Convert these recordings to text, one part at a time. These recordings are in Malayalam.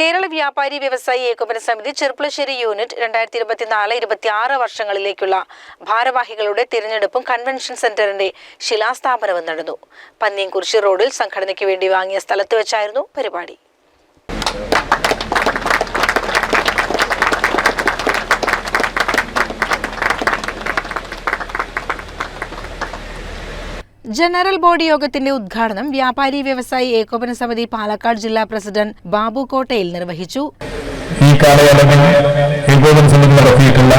കേരള വ്യാപാരി വ്യവസായി ഏകോപന സമിതി ചെർപ്പുളശ്ശേരി യൂണിറ്റ് രണ്ടായിരത്തി ഇരുപത്തിനാല് ഇരുപത്തിയാറ് വർഷങ്ങളിലേക്കുള്ള ഭാരവാഹികളുടെ തിരഞ്ഞെടുപ്പും കൺവെൻഷൻ സെന്ററിന്റെ ശിലാസ്ഥാപനവും നടന്നു. പന്നിയംകുറിശി റോഡിൽ സംഘടനയ്ക്ക് വേണ്ടി വാങ്ങിയ സ്ഥലത്ത് വെച്ചായിരുന്നു പരിപാടി. ജനറൽ ബോഡി യോഗത്തിന്റെ ഉദ്ഘാടനം വ്യാപാരി വ്യവസായി ഏകോപന സമിതി പാലക്കാട് ജില്ലാ പ്രസിഡന്റ് ബാബു കോട്ടയിൽ നിർവഹിച്ചു. ഈ കാലയളവിൽ ഏകോപന സമിതി നടത്തിയിട്ടുള്ള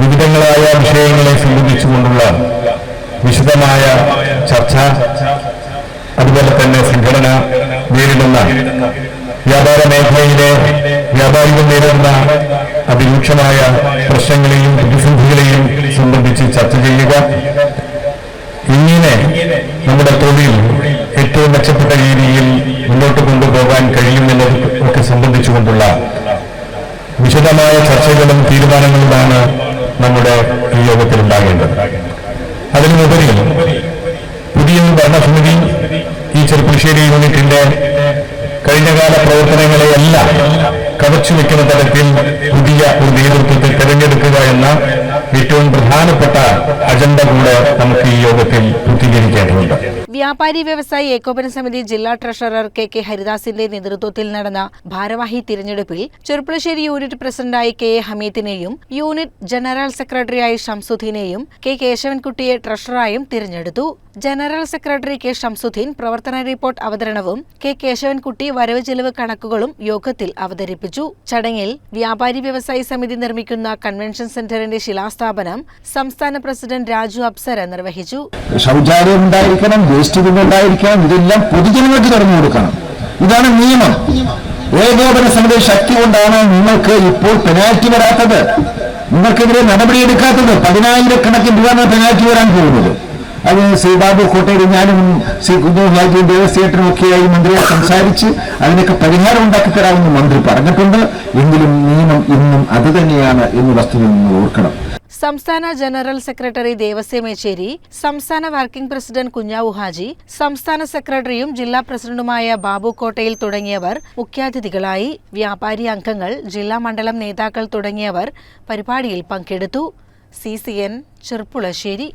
വിവിധങ്ങളായ വിഷയങ്ങളെ സംബന്ധിച്ചുകൊണ്ടുള്ള വിശദമായ ചർച്ച അതുപോലെ തന്നെ സംഘടന നേരിടുന്ന വ്യാപാര മേഖലയിലെ വ്യാപാരികൾ നേരിടുന്ന അതിരൂക്ഷമായ പ്രശ്നങ്ങളെയും പ്രതിസന്ധികളെയും സംബന്ധിച്ച് ചർച്ച ചെയ്യുക. നമ്മുടെ തൊഴിൽ ഏറ്റവും മെച്ചപ്പെട്ട രീതിയിൽ മുന്നോട്ട് കൊണ്ടുപോകാൻ കഴിയുമെന്നത് ഒക്കെ സംബന്ധിച്ചുകൊണ്ടുള്ള വിശദമായ ചർച്ചകളും തീരുമാനങ്ങളുമാണ് നമ്മുടെ ഈ യോഗത്തിൽ ഉണ്ടാകേണ്ടത്. അതിനുപരി പുതിയ ഭരണസമിതി ഈ ചെറുപ്പുശ്ശേരി യൂണിറ്റിന്റെ കഴിഞ്ഞകാല പ്രവർത്തനങ്ങളെയെല്ലാം കവച്ചു വെക്കുന്ന തരത്തിൽ പുതിയ ഒരു നേതൃത്വത്തെ തെരഞ്ഞെടുക്കുക എന്ന ഏറ്റവും പ്രധാനപ്പെട്ട അജണ്ട കൂടെ നമുക്ക് ഈ പൂർത്തീകരിക്കേണ്ടതുണ്ട് വ്യാപാരി വ്യവസായി ഏകോപന സമിതി ജില്ലാ ട്രഷറർ കെ കെ ഹരിദാസിന്റെ നേതൃത്വത്തിൽ നടന്ന ഭാരവാഹി തിരഞ്ഞെടുപ്പിൽ ചെറുപ്പുളശ്ശേരി യൂണിറ്റ് പ്രസിഡന്റായി കെ എ ഹമീദിനെയും യൂണിറ്റ് ജനറൽ സെക്രട്ടറിയായി ഷംസുദ്ദീനെയും കെ കേശവൻകുട്ടിയെ ട്രഷററായും തിരഞ്ഞെടുത്തു. ജനറൽ സെക്രട്ടറി കെ ഷംസുദ്ദീൻ പ്രവർത്തന റിപ്പോർട്ട് അവതരണവും കെ കേശവൻകുട്ടി വരവ് ചെലവ് കണക്കുകളും യോഗത്തിൽ അവതരിപ്പിച്ചു. ചടങ്ങിൽ വ്യാപാരി വ്യവസായി സമിതി നിർമ്മിക്കുന്ന കൺവെൻഷൻ സെന്ററിന്റെ ശിലാസ്ഥാപനം സംസ്ഥാന പ്രസിഡന്റ് രാജു അപ്സര നിർവഹിച്ചു. ശൗചാലയം ഉണ്ടായിരിക്കണം വേസ്റ്റ് ഉണ്ടായിരിക്കണം ഇതെല്ലാം പൊതുജനങ്ങൾക്ക് തുറന്നു കൊടുക്കണം. ഇതാണ് നിയമം. ഏകോപന സമിതി ശക്തി കൊണ്ടാണ് നിങ്ങൾക്ക് ഇപ്പോൾ പെനാൽറ്റി വരാത്തത്. നിങ്ങൾക്കെതിരെ നടപടിയെടുക്കാത്തത് പതിനായിരക്കണക്കിന് രൂപ പെനാൽറ്റി വരാൻ പോകുന്നത്. അത് ശ്രീ ബാബു കോട്ടയിൽ ഞാനും ശ്രീ കുഞ്ഞു ദേവസ്വേട്ടനും ഒക്കെയായി മന്ത്രിയെ സംസാരിച്ച് അതിനൊക്കെ പരിഹാരം ഉണ്ടാക്കി തരാമെന്ന് മന്ത്രി പറഞ്ഞിട്ടുണ്ട്. എങ്കിലും നിയമം ഇന്നും അത് തന്നെയാണ് എന്ന് വസ്തുത ഓർക്കണം. സംസ്ഥാന ജനറൽ സെക്രട്ടറി ദേവസ്യ മേച്ചേരി സംസ്ഥാന വർക്കിംഗ് പ്രസിഡന്റ് കുഞ്ഞാവു ഹാജി സംസ്ഥാന സെക്രട്ടറിയും ജില്ലാ പ്രസിഡന്റുമായ ബാബു കോട്ടയിൽ തുടങ്ങിയവർ മുഖ്യാതിഥികളായി വ്യാപാരി അംഗങ്ങൾ ജില്ലാ മണ്ഡലം നേതാക്കൾ തുടങ്ങിയവർ പരിപാടിയിൽ പങ്കെടുത്തു. C C N Cherpulassery.